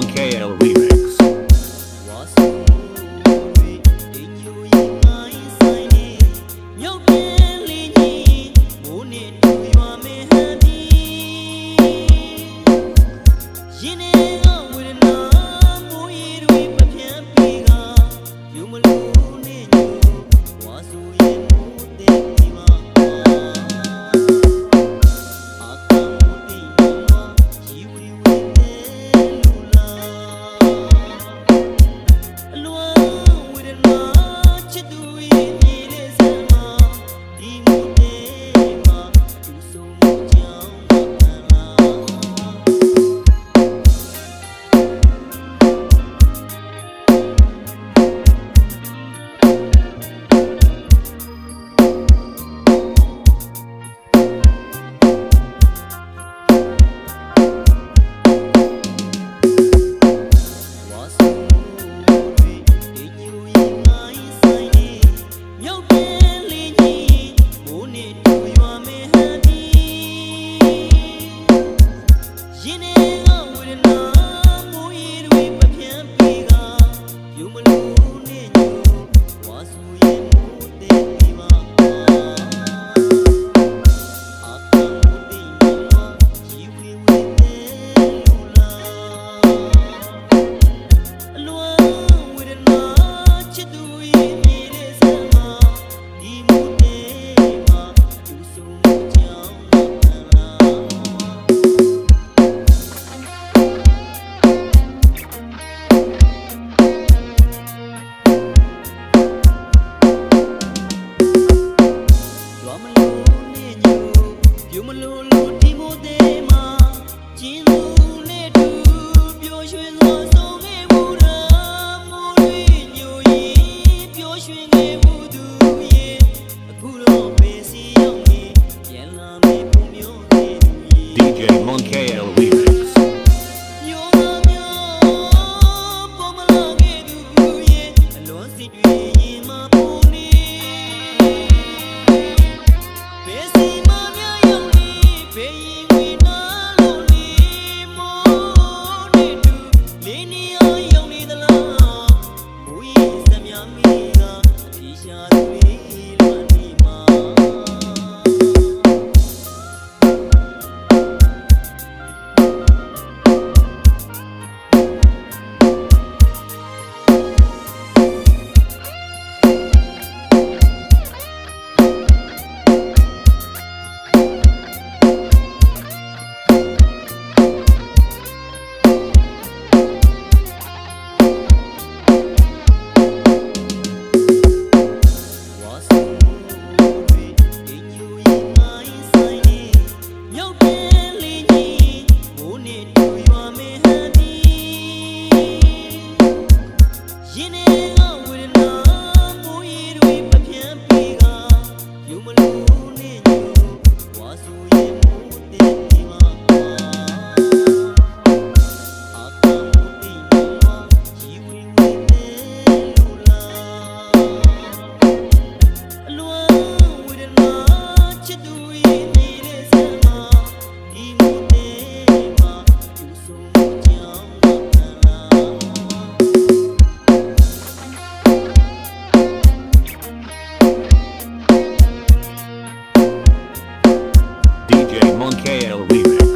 on KL Remix. You know feio Yine DJ Monkey L Remix.